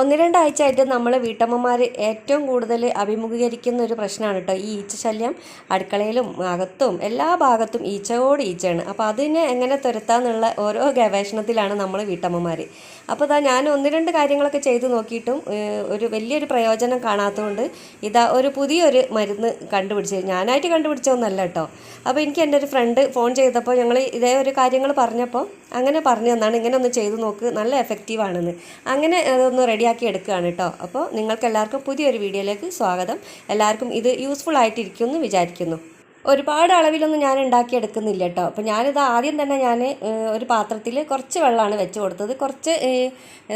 ഒന്ന് രണ്ടാഴ്ചയായിട്ട് നമ്മൾ വീട്ടമ്മമാർ ഏറ്റവും കൂടുതൽ അഭിമുഖീകരിക്കുന്ന ഒരു പ്രശ്നമാണ് കേട്ടോ ഈ ഈച്ച ശല്യം അടുക്കളയിലും അകത്തും എല്ലാ ഭാഗത്തും ഈച്ചയോട് ഈച്ചയാണ്. അപ്പോൾ അതിനെ എങ്ങനെ തുരത്താന്നുള്ള ഓരോ ഗവേഷണത്തിലാണ് നമ്മൾ വീട്ടമ്മമാർ അപ്പോൾ ഇതാ ഞാൻ ഒന്ന് രണ്ട് കാര്യങ്ങളൊക്കെ ചെയ്ത് നോക്കിയിട്ടും ഒരു വലിയൊരു പ്രയോജനം കാണാത്തതുകൊണ്ട് ഇതാ ഒരു പുതിയൊരു മരുന്ന് കണ്ടുപിടിച്ച് ഞാനായിട്ട് കണ്ടുപിടിച്ചതൊന്നല്ല കേട്ടോ അപ്പോൾ എനിക്ക് എന്റെ ഒരു ഫ്രണ്ട് ഫോൺ ചെയ്തപ്പോൾ ഞങ്ങൾ ഇതേ ഒരു കാര്യങ്ങൾ പറഞ്ഞപ്പോൾ അങ്ങനെ പറഞ്ഞു തന്നാണ്. ഇങ്ങനെ ഒന്ന് ചെയ്ത് നോക്ക് നല്ല എഫക്റ്റീവ് ആണെന്ന് അങ്ങനെ അതൊന്ന് റെഡിയാക്കി എടുക്കുകയാണ് കേട്ടോ അപ്പോൾ നിങ്ങൾക്കെല്ലാവർക്കും പുതിയൊരു വീഡിയോയിലേക്ക് സ്വാഗതം. എല്ലാവർക്കും ഇത് യൂസ്ഫുൾ ആയിട്ടിരിക്കുമെന്ന് വിചാരിക്കുന്നു. ഒരുപാട് അളവിലൊന്നും ഞാൻ ഉണ്ടാക്കിയെടുക്കുന്നില്ല കേട്ടോ. അപ്പോൾ ഞാനിത് ആദ്യം തന്നെ ഞാൻ ഒരു പാത്രത്തിൽ കുറച്ച് വെള്ളമാണ് വെച്ച് കൊടുത്തത്. കുറച്ച്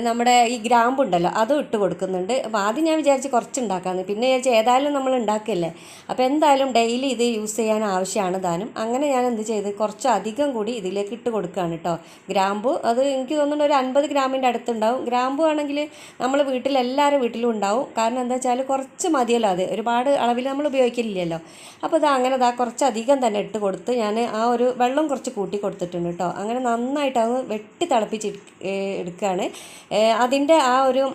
നമ്മുടെ ഈ ഗ്രാമ്പുണ്ടല്ലോ അതും ഇട്ട് കൊടുക്കുന്നുണ്ട്. അപ്പോൾ ആദ്യം ഞാൻ വിചാരിച്ച് കുറച്ച് ഉണ്ടാക്കാമെന്ന് പിന്നെ വിചാരിച്ച് ഏതായാലും നമ്മൾ ഉണ്ടാക്കില്ലേ അപ്പോൾ എന്തായാലും ഡെയിലി ഇത് യൂസ് ചെയ്യാൻ ആവശ്യമാണ് താനും. അങ്ങനെ ഞാൻ എന്ത് ചെയ്ത് കുറച്ച് അധികം കൂടി ഇതിലേക്ക് ഇട്ട് കൊടുക്കുകയാണ് കേട്ടോ. ഗ്രാമ്പു അത് എനിക്ക് തോന്നുന്നു ഒരു അൻപത് ഗ്രാമിന്റെ അടുത്തുണ്ടാവും. ഗ്രാമ്പു ആണെങ്കിൽ നമ്മൾ വീട്ടിൽ എല്ലാവരും വീട്ടിലും ഉണ്ടാവും. കാരണം എന്താ വെച്ചാൽ കുറച്ച് മതിയല്ലോ അത്. ഒരുപാട് അളവിൽ നമ്മൾ ഉപയോഗിക്കില്ലല്ലോ. അപ്പോൾ ഇത് അങ്ങനെ ഇതാ കുറച്ച് അധികം തന്നെ ഇട്ട് കൊടുത്ത് ഞാൻ ആ ഒരു വെള്ളം കുറച്ച് കൂട്ടി കൊടുത്തിട്ടുണ്ട് കേട്ടോ. അങ്ങനെ നന്നായിട്ട് അത് വെട്ടി തിളപ്പിച്ച് എടു- എടുക്കുകയാണ്. അതിന്റെ ആ ഒരു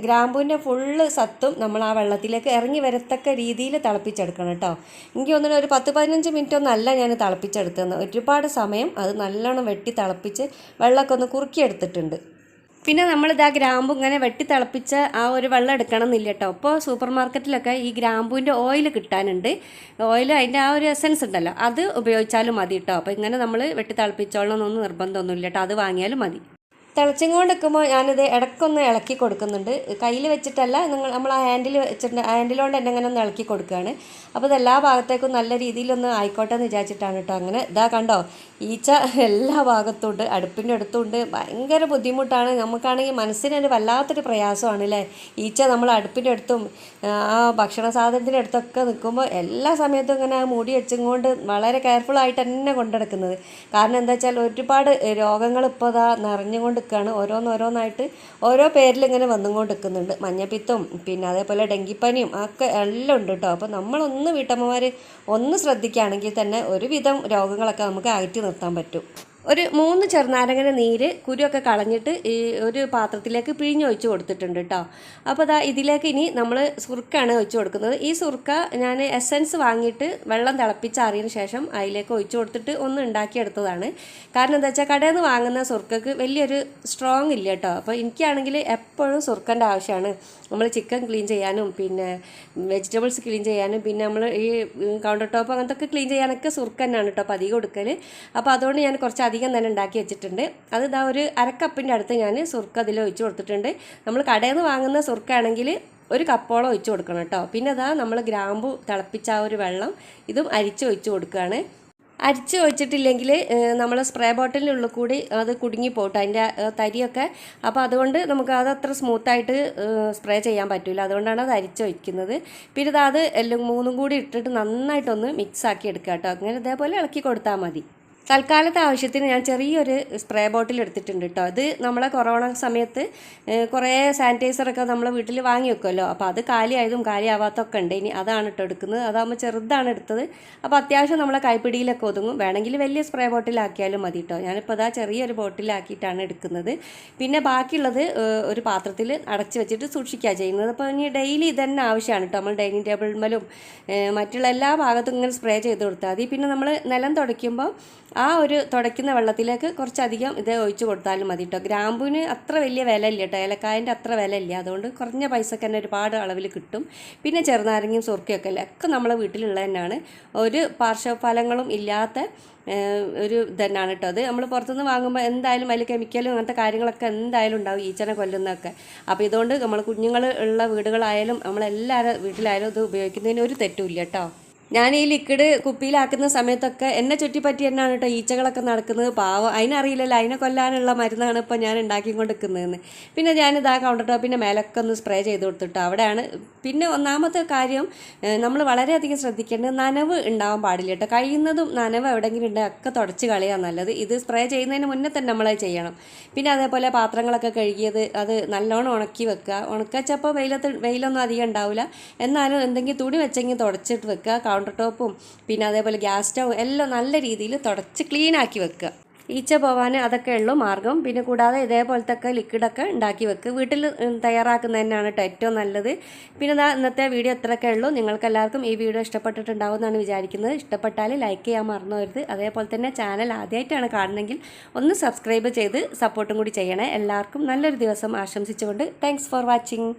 ഗ്രാമ്പൂവിന്റെ ഫുള്ള് സത്തും നമ്മൾ ആ വെള്ളത്തിലേക്ക് ഇറങ്ങി വരത്തക്ക രീതിയിൽ തിളപ്പിച്ചെടുക്കണം കേട്ടോ. എനിക്ക് തോന്നുന്നു ഒരു പത്ത് പതിനഞ്ച് മിനിറ്റ് ഒന്നല്ല ഞാൻ തിളപ്പിച്ചെടുത്തത് ഒരുപാട് സമയം അത് നല്ലോണം വെട്ടി തിളപ്പിച്ച് വെള്ളമൊക്കെ ഒന്ന് കുറുക്കിയെടുത്തിട്ടുണ്ട്. പിന്നെ നമ്മളിതാ ഗ്രാമ്പു ഇങ്ങനെ വെട്ടി തിളപ്പിച്ച ആ ഒരു വെള്ളം എടുക്കണം എന്നില്ല കേട്ടോ. ഇപ്പോൾ സൂപ്പർ മാർക്കറ്റിലൊക്കെ ഈ ഗ്രാമ്പുവിന്റെ ഓയിൽ കിട്ടാനുണ്ട്. ഓയിൽ അതിന്റെ ആ ഒരു എസൻസ് ഉണ്ടല്ലോ അത് ഉപയോഗിച്ചാലും മതി കേട്ടോ. അപ്പോൾ ഇങ്ങനെ നമ്മൾ വെട്ടി തിളപ്പിച്ചോളണം എന്നൊന്നും നിർബന്ധമൊന്നുമില്ല കേട്ടോ. അത് വാങ്ങിയാലും മതി. തിളച്ചും കൊണ്ട് നിൽക്കുമ്പോൾ ഞാനിത് ഇടയ്ക്കൊന്ന് ഇളക്കി കൊടുക്കുന്നുണ്ട്. കയ്യിൽ വെച്ചിട്ടല്ല നിങ്ങൾ നമ്മൾ ആ ഹാൻഡിൽ വെച്ചിട്ട് ഹാൻഡിലുകൊണ്ട് തന്നെ ഇങ്ങനെ ഒന്ന് ഇളക്കി കൊടുക്കുകയാണ്. അപ്പോൾ ഇതെല്ലാ ഭാഗത്തേക്കും നല്ല രീതിയിലൊന്ന് ആയിക്കോട്ടെ എന്ന് വിചാരിച്ചിട്ടാണ് കേട്ടോ അങ്ങനെ. ഇതാ കണ്ടോ ഈച്ച എല്ലാ ഭാഗത്തും ഉണ്ട് അടുപ്പിന്റെ അടുത്തുണ്ട് ഭയങ്കര ബുദ്ധിമുട്ടാണ്. നമുക്കാണെങ്കിൽ മനസ്സിന് ഒരു വല്ലാത്തൊരു പ്രയാസമാണ് അല്ലേ? ഈച്ച നമ്മൾ അടുപ്പിന്റെ അടുത്തും ആ ഭക്ഷണ സാധനത്തിന്റെ അടുത്തൊക്കെ നിൽക്കുമ്പോൾ എല്ലാ സമയത്തും ഇങ്ങനെ മൂടി വെച്ചും കൊണ്ട് വളരെ കെയർഫുൾ ആയിട്ട് തന്നെ കൊണ്ടെടുക്കുന്നത് കാരണം എന്താ വെച്ചാൽ ഒരുപാട് രോഗങ്ങൾ ഇപ്പോൾ ഇതാ നിറഞ്ഞുകൊണ്ട് നിൽക്കുകയാണ്. ഓരോന്നോരോന്നായിട്ട് ഓരോ പേരിൽ ഇങ്ങനെ വന്നുകൊണ്ട് നിൽക്കുന്നുണ്ട് മഞ്ഞപ്പിത്തവും പിന്നെ അതേപോലെ ഡെങ്കിപ്പനിയും ഒക്കെ എല്ലാം ഉണ്ട് കേട്ടോ. അപ്പോൾ നമ്മളൊന്ന് വീട്ടമ്മമാർ ഒന്ന് ശ്രദ്ധിക്കുകയാണെങ്കിൽ തന്നെ ഒരുവിധം രോഗങ്ങളൊക്കെ നമുക്ക് അകറ്റി നിർത്താൻ പറ്റും. ഒരു മൂന്ന് ചെറുനാരങ്ങയുടെ നീര് കുരുവൊക്കെ കളഞ്ഞിട്ട് ഈ ഒരു പാത്രത്തിലേക്ക് പിഴിഞ്ഞൊഴിച്ച് കൊടുത്തിട്ടുണ്ട് കേട്ടോ അപ്പോൾ അതാ ഇതിലേക്ക് ഇനി നമ്മൾ സുർക്കാണ് ഒഴിച്ച് കൊടുക്കുന്നത്. ഈ സുർക്ക ഞാൻ എസൻസ് വാങ്ങിയിട്ട് വെള്ളം തിളപ്പിച്ചാറിയതിന് ശേഷം അതിലേക്ക് ഒഴിച്ച് കൊടുത്തിട്ട് ഒന്ന് ഉണ്ടാക്കിയെടുത്തതാണ്. കാരണം എന്താ വെച്ചാൽ കടയിൽ നിന്ന് വാങ്ങുന്ന സുർക്കക്ക് വലിയൊരു സ്ട്രോങ് ഇല്ല കേട്ടോ അപ്പോൾ എനിക്കാണെങ്കിൽ എപ്പോഴും സുർക്കന്റെ ആവശ്യമാണ് നമ്മൾ ചിക്കൻ ക്ലീൻ ചെയ്യാനും പിന്നെ വെജിറ്റബിൾസ് ക്ലീൻ ചെയ്യാനും പിന്നെ നമ്മൾ ഈ കൗണ്ടർ ടോപ്പ് അങ്ങനത്തെ ക്ലീൻ ചെയ്യാനൊക്കെ സുർക്ക തന്നെയാണ് കേട്ടോ പതിവ് കൊടുക്കൽ അപ്പോൾ അതുകൊണ്ട് ഞാൻ കുറച്ച് അധികം തന്നെ ഉണ്ടാക്കി വെച്ചിട്ടുണ്ട്. അത് ഇതാ ഒരു അരക്കപ്പിന്റെ അടുത്ത് ഞാൻ സുർക്ക അതിൽ ഒഴിച്ചു കൊടുത്തിട്ടുണ്ട്. നമ്മൾ കടയിൽ നിന്ന് വാങ്ങുന്ന സുർക്കാണെങ്കിൽ ഒരു കപ്പോളം ഒഴിച്ചു കൊടുക്കണം കേട്ടോ. പിന്നെ അതാ നമ്മൾ ഗ്രാമ്പു തിളപ്പിച്ച ആ ഒരു വെള്ളം ഇതും അരിച്ച് ഒഴിച്ചു കൊടുക്കുകയാണ് അരിച്ച് ഒഴിച്ചിട്ടില്ലെങ്കിൽ നമ്മൾ സ്പ്രേ ബോട്ടിലിനുള്ളിൽ കൂടി അത് കുടുങ്ങി പോട്ടെ. അതിന്റെ തരിയൊക്കെ. അപ്പോൾ അതുകൊണ്ട് നമുക്ക് അത് അത്ര സ്മൂത്തായിട്ട് സ്പ്രേ ചെയ്യാൻ പറ്റില്ല അതുകൊണ്ടാണ് അത് അരിച്ച് വയ്ക്കുന്നത് പിന്നെ ഇത് അത് എല്ലാം മൂന്നും കൂടി ഇട്ടിട്ട് നന്നായിട്ടൊന്ന് മിക്സ് ആക്കി എടുക്കുക കേട്ടോ അങ്ങനെ ഇതേപോലെ ഇളക്കി കൊടുത്താൽ മതി. തൽക്കാലത്തെ ആവശ്യത്തിന് ഞാൻ ചെറിയൊരു സ്പ്രേ ബോട്ടിൽ എടുത്തിട്ടുണ്ട് കേട്ടോ. അത് നമ്മളെ കൊറോണ സമയത്ത് കുറേ സാനിറ്റൈസറൊക്കെ നമ്മൾ വീട്ടിൽ വാങ്ങി വെക്കുമല്ലോ അപ്പോൾ അത് കാലിയായതും കാലിയാവാത്തൊക്കെ ഉണ്ട്. ഇനി അതാണ് കേട്ടോ എടുക്കുന്നത്. അതാകുമ്പോൾ ചെറുതാണ് എടുത്തത്. അപ്പോൾ അത്യാവശ്യം നമ്മളെ കൈപ്പിടിയിലൊക്കെ ഒതുങ്ങും. വേണമെങ്കിൽ വലിയ സ്പ്രേ ബോട്ടിലാക്കിയാലും മതി കേട്ടോ ഞാനിപ്പോൾ അതാ ചെറിയൊരു ബോട്ടിലാക്കിയിട്ടാണ് എടുക്കുന്നത്. പിന്നെ ബാക്കിയുള്ളത് ഒരു പാത്രത്തിൽ അടച്ച് വെച്ചിട്ട് സൂക്ഷിക്കുക ചെയ്യുന്നത്. അപ്പോൾ ഇനി ഡെയിലി ഇതന്നെ ആവശ്യമാണ് കേട്ടോ നമ്മൾ ഡൈനിങ് ഏഹ്, മറ്റുള്ള എല്ലാ ഭാഗത്തും ഇങ്ങനെ സ്പ്രേ ചെയ്ത് കൊടുത്താൽ മതി. പിന്നെ നമ്മൾ നിലം തുടയ്ക്കുമ്പോൾ ആ ഒരു തുടയ്ക്കുന്ന വെള്ളത്തിലേക്ക് കുറച്ചധികം ഇത് ഒഴിച്ച് കൊടുത്താലും മതി കേട്ടോ ഗ്രാമ്പൂവിന് അത്ര വലിയ വില ഇല്ല കേട്ടോ ഏലക്കായന്റെ അത്ര വില ഇല്ല അതുകൊണ്ട് കുറഞ്ഞ പൈസക്ക് തന്നെ ഒരുപാട് അളവിൽ കിട്ടും. പിന്നെ ചെറുനാരങ്ങയും സുർക്കയൊക്കെ അല്ലേ? ഒക്കെ നമ്മളെ വീട്ടിലുള്ള തന്നെയാണ്. ഒരു പാർശ്വഫലങ്ങളും ഇല്ലാത്ത ഒരു ഇതന്നെയാണ് കേട്ടോ അത് നമ്മൾ പുറത്തുനിന്ന് വാങ്ങുമ്പോൾ എന്തായാലും അതിൽ കെമിക്കലും അങ്ങനത്തെ കാര്യങ്ങളൊക്കെ എന്തായാലും ഉണ്ടാവും ഈച്ചനെ കൊല്ലുന്നതൊക്കെ. അപ്പോൾ ഇതുകൊണ്ട് നമ്മൾ കുഞ്ഞുങ്ങൾ ഉള്ള വീടുകളായാലും നമ്മളെല്ലാവരും വീട്ടിലായാലും ഇത് ഉപയോഗിക്കുന്നതിന് ഒരു തെറ്റുമില്ല കേട്ടോ ഞാൻ ഈ ലിക്വിഡ് കുപ്പിയിലാക്കുന്ന സമയത്തൊക്കെ എന്നെ ചുറ്റിപ്പറ്റി തന്നെയാണ് കേട്ടോ ഈച്ചകളൊക്കെ നടക്കുന്നത്. പാവം. അതിനറിയില്ലല്ലോ അതിനെ കൊല്ലാനുള്ള മരുന്നാണ് ഇപ്പോൾ ഞാൻ ഉണ്ടാക്കിക്കൊണ്ടിരിക്കുന്നതെന്ന്. പിന്നെ ഞാനിത് ആ കൗണ്ടർ ടോപ്പിന്റെ മേലൊക്കെ ഒന്ന് സ്പ്രേ ചെയ്ത് കൊടുത്തിട്ട് അവിടെയാണ്. പിന്നെ ഒന്നാമത്തെ കാര്യം നമ്മൾ വളരെയധികം ശ്രദ്ധിക്കേണ്ടത് നനവ് ഉണ്ടാവാൻ പാടില്ല കേട്ടോ കഴിയുന്നതും നനവ് എവിടെയെങ്കിലും ഉണ്ടെങ്കിൽ ഒക്കെ തുടച്ച് കളയാൻ നല്ലത്. ഇത് സ്പ്രേ ചെയ്യുന്നതിന് മുന്നേ തന്നെ നമ്മളത് ചെയ്യണം. പിന്നെ അതേപോലെ പാത്രങ്ങളൊക്കെ കഴുകിയത് അത് നല്ലോണം ഉണക്കി വെക്കുക. ഉണക്കച്ചപ്പോൾ വെയിലത്ത് വെയിലൊന്നും അധികം ഉണ്ടാവില്ല എന്നാലും എന്തെങ്കിലും തുണി വെച്ചെങ്കിൽ തുടച്ചിട്ട് വെക്കുക. കൗണ്ടർ ടോപ്പും പിന്നെ അതേപോലെ ഗ്യാസ് സ്റ്റൗ എല്ലാം നല്ല രീതിയിൽ തുടച്ച് ക്ലീൻ ആക്കി വെക്കുക. ഈച്ച പോവാൻ അതൊക്കെ ഉള്ളൂ മാർഗം. പിന്നെ കൂടാതെ ഇതേപോലത്തെ ഒക്കെ ലിക്വിഡൊക്കെ ഉണ്ടാക്കി വെക്കുക വീട്ടിൽ തയ്യാറാക്കുന്നത് തന്നെയാണ് കേട്ടോ ഏറ്റവും നല്ലത്. പിന്നെ ഇതാ ഇന്നത്തെ വീഡിയോ ഇത്രയൊക്കെ ഉള്ളൂ. നിങ്ങൾക്ക് എല്ലാവർക്കും ഈ വീഡിയോ ഇഷ്ടപ്പെട്ടിട്ടുണ്ടാവും എന്നാണ് വിചാരിക്കുന്നത്. ഇഷ്ടപ്പെട്ടാൽ ലൈക്ക് ചെയ്യാൻ മറന്നു വരുത് അതേപോലെ തന്നെ ചാനൽ ആദ്യമായിട്ടാണ് കാണുന്നതെങ്കിൽ ഒന്ന് സബ്സ്ക്രൈബ് ചെയ്ത് സപ്പോർട്ടും കൂടി ചെയ്യണേ. എല്ലാവർക്കും നല്ലൊരു ദിവസം ആശംസിച്ചുകൊണ്ട് താങ്ക്സ് ഫോർ വാച്ചിങ്